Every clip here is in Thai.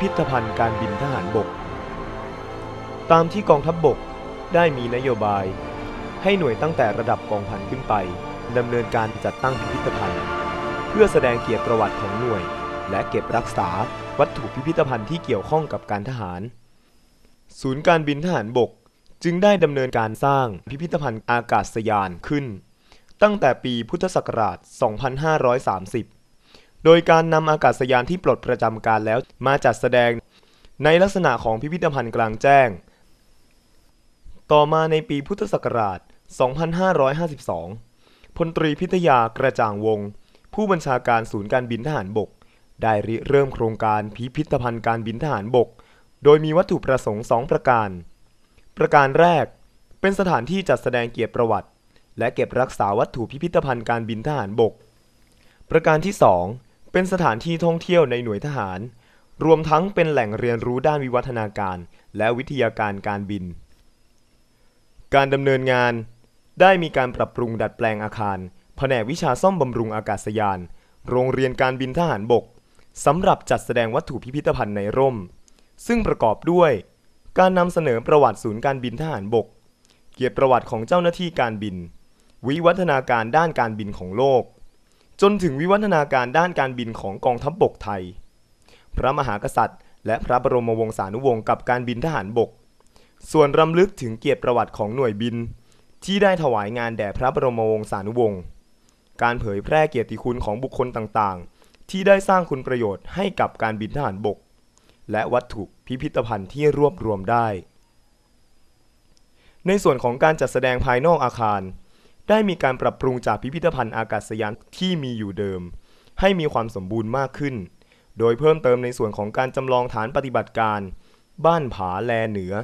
พิธภัณฑ์การบินทหารบก ตามที่กองทัพบบกได้มีนโยบาย ให้หน่วยตั้งแต่ระดับกองพันขึ้นไปดำเนินการจัดตั้งพิพิธภัณฑ์ เพื่อแสดงเกียรติประวัติของหน่วย และเก็บรักษาวัตถุพิพิธภัณฑ์ที่เกี่ยวข้องกับการทหาร ศูนย์การบินทหารบกจึงได้ดำเนินการสร้างพิพิธภัณฑ์อากาศยานขึ้น ตั้งแต่ปีพุทธศักราช 2530 โดยการนำอากาศยานที่ปลดประจำการแล้วมาจัดแสดงในลักษณะของพิพิธภัณฑ์กลางแจ้ง ต่อมาในปีพุทธศักราช 2552 พลตรีพิทยากระจ่างวง ผู้บัญชาการศูนย์การบินทหารบก ได้ริเริ่มโครงการพิพิธภัณฑ์การบินทหารบก โดยมีวัตถุประสงค์ 2 ประการ ประการแรก เป็นสถานที่จัดแสดงเกียรติประวัติ และเก็บรักษาวัตถุพิพิธภัณฑ์การบินทหารบก ประการที่ 2 เป็นสถานที่ท่องเที่ยวในหน่วยทหาร รวมทั้งเป็นแหล่งเรียนรู้ด้านวิวัฒนาการ และวิทยาการการบิน การดำเนินงานได้มีการปรับปรุงดัดแปลงอาคาร แผนกวิชาซ่อมบำรุงอากาศยาน โรงเรียนการบินทหารบกสำหรับจัดแสดงวัตถุพิพิธภัณฑ์ในร่ม ซึ่งประกอบด้วย การนำเสนอประวัติศูนย์การบินทหารบก เกียรติประวัติของเจ้าหน้าที่การบิน วิวัฒนาการด้านการบินของโลก จนถึงวิวัฒนาการด้านการบินของกองทัพบบกไทย พระมหากษัตริย์ และพระบรมวงศานุวงศ์กับการบินทหารบก ส่วนรำลึกถึงเกียรติประวัติของหน่วยบิน ที่ได้ถวายงานแด่พระบรมวงศานุวงศ์การเผยแพร่เกียรติคุณของบุคคลต่างๆ ที่ได้สร้างคุณประโยชน์ให้กับการบินทหารบก และวัตถุพิพิธภัณฑ์ที่รวบรวมได้ ในส่วนของการจัดแสดงภายนอกอาคาร ได้มีการปรับปรุงจากพิพิธภัณฑ์อากาศยานที่มีอยู่เดิม ให้มีความสมบูรณ์มากขึ้น โดยเพิ่มเติมในส่วนของการจำลองฐานปฏิบัติการ บ้านผาแลเหนือ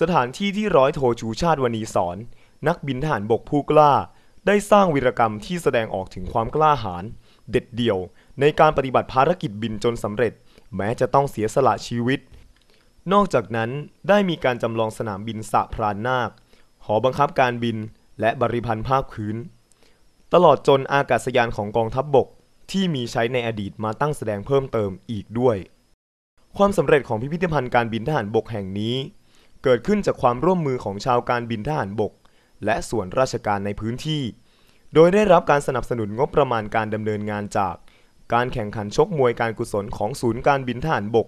สถานที่ที่ร้อยโทชูชาติวณีสอนนักบินทหารบกผู้กล้า ได้สร้างวีรกรรมที่แสดงออกถึงความกล้าหาญเด็ดเดี่ยว ในการปฏิบัติภารกิจบินจนสำเร็จ แม้จะต้องเสียสละชีวิต นอกจากนั้นได้มีการจำลองสนามบินสะพรานนาค หอบังคับการบิน และบริพันธ์ภาคพื้น ตลอดจนอากาศยานของกองทัพบบกที่มีใช้ในอดีตมาตั้งแสดงเพิ่มเติมอีกด้วย ความสำเร็จของพิพิธภัณฑ์การบินทหารบกแห่งนี้ เกิดขึ้นจากความร่วมมือของชาวการบินทหารบก และส่วนราชการในพื้นที่ โดยได้รับการสนับสนุนงบประมาณการดำเนินงานจาก การแข่งขันชกมวยการกุศลของศูนย์การบินทหารบก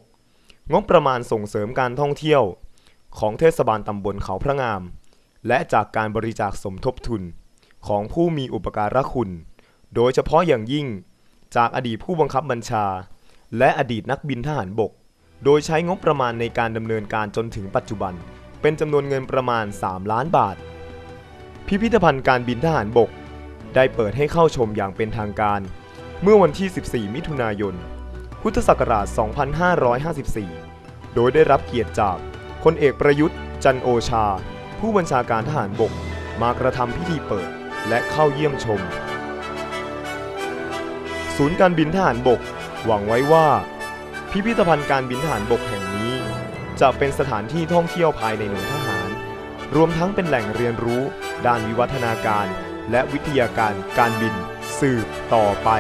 งบประมาณส่งเสริมการท่องเที่ยว ของเทศบาลตำบลเขาพระงาม และจากการบริจาคสมทบทุนของผู้มีอุปการะคุณ โดยเฉพาะอย่างยิ่ง จากอดีตผู้บังคับบัญชา และอดีตนักบินทหารบก โดยใช้งบประมาณในการดำเนินการจนถึงปัจจุบัน เป็นจำนวนเงินประมาณ 3 ล้านบาท พิพิธภัณฑ์การบินทหารบก ได้เปิดให้เข้าชมอย่างเป็นทางการ เมื่อวันที่ 14 มิถุนายน พุทธศักราช 2554 โดยได้รับเกียรติจากพลเอกประยุทธ์ จันโอชา ผู้บัญชาการทหารบกมากระทำพิธีเปิดและเข้าเยี่ยมชม ศูนย์การบินทหารบก หวังไว้ว่า พิพิธภัณฑ์การบินทหารบกแห่งนี้ จะเป็นสถานที่ท่องเที่ยวภายในหน่วยทหาร รวมทั้งเป็นแหล่งเรียนรู้ ด้านวิวัฒนาการ และวิทยาการการบินสืบต่อไป